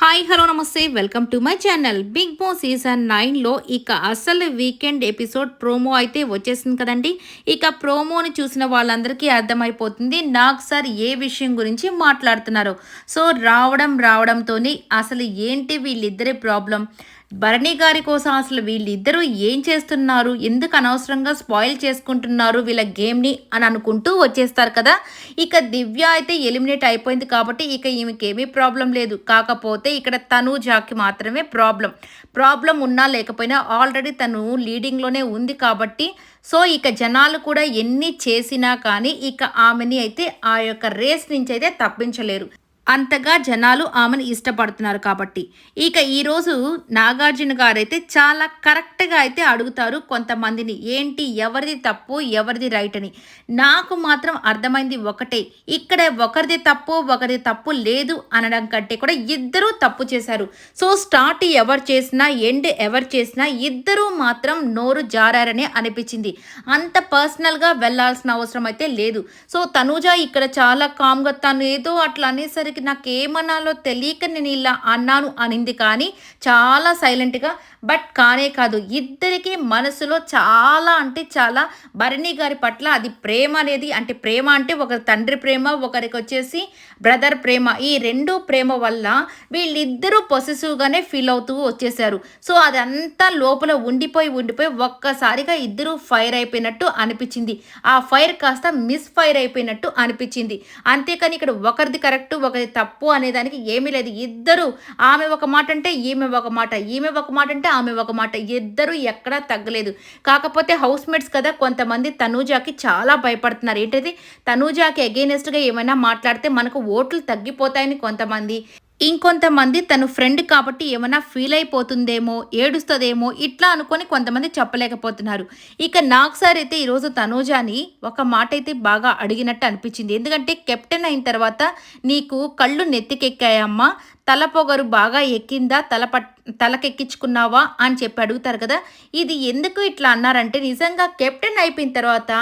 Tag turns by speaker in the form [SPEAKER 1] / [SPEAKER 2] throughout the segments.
[SPEAKER 1] Hi hello నమస్తే. Welcome to my channel. Bigg Boss season నైన్లో ఇక అసలు వీకెండ్ ఎపిసోడ్ ప్రోమో అయితే వచ్చేసింది కదండి. ఇక ప్రోమోని చూసిన వాళ్ళందరికీ అర్థమైపోతుంది నాకు సార్ ఏ విషయం గురించి మాట్లాడుతున్నారు. సో రావడం రావడంతోనే అసలు ఏంటి వీళ్ళిద్దరి ప్రాబ్లం? భరణి గారి కోసం అసలు వీళ్ళిద్దరూ ఏం చేస్తున్నారు? ఎందుకు అనవసరంగా స్పాయిల్ చేసుకుంటున్నారు వీళ్ళ గేమ్ని అని అనుకుంటూ వచ్చేస్తారు కదా. ఇక దివ్య అయితే ఎలిమినేట్ అయిపోయింది కాబట్టి ఇక ఈమెకేమీ ప్రాబ్లం లేదు. కాకపోతే ఇక్కడ తనూజాకి మాత్రమే ప్రాబ్లం. ప్రాబ్లం ఉన్నా లేకపోయినా ఆల్రెడీ తను లీడింగ్లోనే ఉంది కాబట్టి సో ఇక జనాలు కూడా ఎన్ని చేసినా కానీ ఇక ఆమెని అయితే ఆ యొక్క రేస్ నుంచి అయితే తప్పించలేరు. అంతగా జనాలు ఆమెను ఇష్టపడుతున్నారు కాబట్టి. ఇక ఈరోజు నాగార్జున గారు అయితే చాలా కరెక్ట్గా అయితే అడుగుతారు కొంతమందిని. ఏంటి ఎవరిది తప్పు ఎవరిది రైట్ అని. నాకు మాత్రం అర్థమైంది ఒకటే. ఇక్కడ ఒకరిది తప్పు ఒకరిది తప్పు లేదు అనడం కంటే కూడా ఇద్దరూ తప్పు చేశారు. సో స్టార్ట్ ఎవరు చేసినా ఎండ్ ఎవరు చేసినా ఇద్దరూ మాత్రం నోరు జారారనే అనిపించింది. అంత పర్సనల్గా వెళ్ళాల్సిన అవసరం అయితే లేదు. సో తనూజ ఇక్కడ చాలా కామ్గా తను ఏదో అట్లా అనేసరికి నాకు ఏమనాలో తెలియక నేను ఇలా అన్నాను అనింది కానీ చాలా సైలెంట్గా బట్ కానే కాదు ఇద్దరికి మనసులో చాలా అంటే చాలా భరణి గారి పట్ల అది ప్రేమ అనేది అంటే ప్రేమ అంటే ఒక తండ్రి ప్రేమ ఒకరికి వచ్చేసి బ్రదర్ ప్రేమ. ఈ రెండు ప్రేమ వల్ల వీళ్ళిద్దరూ పొసెసివ్గానే ఫీల్ అవుతూ వచ్చేసారు సో అదంతా లోపల ఉండిపోయి ఉండిపోయి ఒక్కసారిగా ఇద్దరు ఫైర్ అయిపోయినట్టు అనిపించింది. ఆ ఫైర్ కాస్త మిస్ ఫైర్ అయిపోయినట్టు అనిపించింది. అంతేకాని ఇక్కడ ఒకరిది కరెక్ట్ ఒకరి తప్పు అనేదానికి ఏమీ లేదు. ఇద్దరు ఆమె ఒక మాట అంటే ఈమె ఒక మాట ఈమె ఒక మాట అంటే ఆమె ఒక మాట. ఇద్దరు ఎక్కడా తగ్గలేదు. కాకపోతే హౌస్ మేట్స్ కదా కొంతమంది తనూజాకి చాలా భయపడుతున్నారు. ఏంటది? తనూజాకి అగెయినెస్ట్గా ఏమైనా మాట్లాడితే మనకు ఓట్లు తగ్గిపోతాయని కొంతమంది. ఇంకొంతమంది తను ఫ్రెండ్ కాబట్టి ఏమైనా ఫీల్ అయిపోతుందేమో ఏడుస్తుందేమో ఇట్లా అనుకొని కొంతమంది చెప్పలేకపోతున్నారు. ఇక నాకు సార్ అయితే ఈరోజు తనూజాని ఒక మాట అయితే బాగా అడిగినట్టు అనిపించింది. ఎందుకంటే కెప్టెన్ అయిన తర్వాత నీకు కళ్ళు నెత్తికెక్కాయమ్మా తల పొగరు బాగా ఎక్కిందా తల పట్ తలకెక్కించుకున్నావా అని చెప్పి అడుగుతారు కదా. ఇది ఎందుకు ఇట్లా అన్నారంటే నిజంగా కెప్టెన్ అయిపోయిన తర్వాత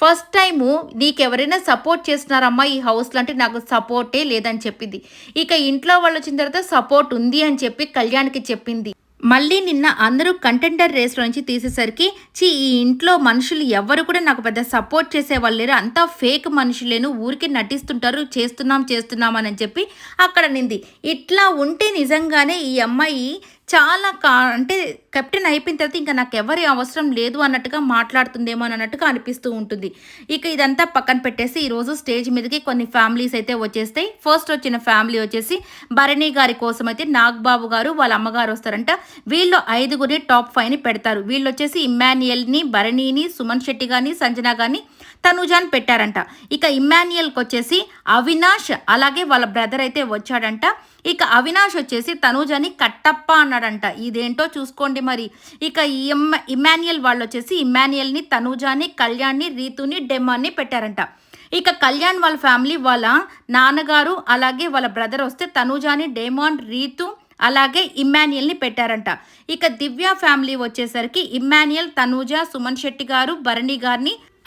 [SPEAKER 1] ఫస్ట్ టైము నీకెవరైనా సపోర్ట్ చేస్తున్నారమ్మా ఈ హౌస్లో అంటే నాకు సపోర్టే లేదని చెప్పింది. ఇక ఇంట్లో వాళ్ళు వచ్చిన తర్వాత సపోర్ట్ ఉంది అని చెప్పి కళ్యాణ్కి చెప్పింది. మళ్ళీ నిన్న అందరూ కంటెండర్ రేస్లో నుంచి తీసేసరికి చీ ఈ ఇంట్లో మనుషులు ఎవరు కూడా నాకు పెద్ద సపోర్ట్ చేసే వాళ్ళు లేరు. అంతా ఫేక్ మనుషులేను ఊరికి నటిస్తుంటారు చేస్తున్నాం చేస్తున్నాం అని చెప్పి అక్కడ నింది. ఇట్లా ఉంటే నిజంగానే ఈ అమ్మాయి చాలా కా అంటే కెప్టెన్ అయిపోయిన తర్వాత ఇంకా నాకు ఎవరి అవసరం లేదు అన్నట్టుగా మాట్లాడుతుందేమో అని అన్నట్టుగా అనిపిస్తూ ఉంటుంది. ఇక ఇదంతా పక్కన పెట్టేసి ఈరోజు స్టేజ్ మీదకి కొన్ని ఫ్యామిలీస్ అయితే వచ్చేస్తాయి. ఫస్ట్ వచ్చిన ఫ్యామిలీ వచ్చేసి భరణి గారి కోసం అయితే నాగ్బాబు గారు వాళ్ళ అమ్మగారు వస్తారంట. వీళ్ళు ఐదుగురిని టాప్ ఫైవ్ని పెడతారు. వీళ్ళు వచ్చేసి ఇమ్మాన్యుయల్ని భరణిని సుమన్ శెట్టి కానీ సంజన కానీ తనుజాన్ పెట్టారంట. ఇక ఇమ్మాన్యుయల్కి వచ్చేసి అవినాష్ అలాగే వాళ్ళ బ్రదర్ అయితే వచ్చాడంట. ఇక అవినాష్ వచ్చేసి తనుజని కట్టప్ప అన్నాడంట. ఇదేంటో చూసుకోండి మరి. ఇక ఇమ్మాన్యుయల్ వాళ్ళు వచ్చేసి ఇమ్మాన్యుయల్ని తనుజాని కళ్యాణ్ని రీతుని డెమ్మాన్ని పెట్టారంట. ఇక కళ్యాణ్ వాళ్ళ ఫ్యామిలీ వాళ్ళ నాన్నగారు అలాగే వాళ్ళ బ్రదర్ వస్తే తనుజాని డేమాన్ రీతు అలాగే ఇమ్మాన్యుయల్ని పెట్టారంట. ఇక దివ్య ఫ్యామిలీ వచ్చేసరికి ఇమ్మాన్యుయల్ తనూజ సుమన్ శెట్టి గారు భరణి గారిని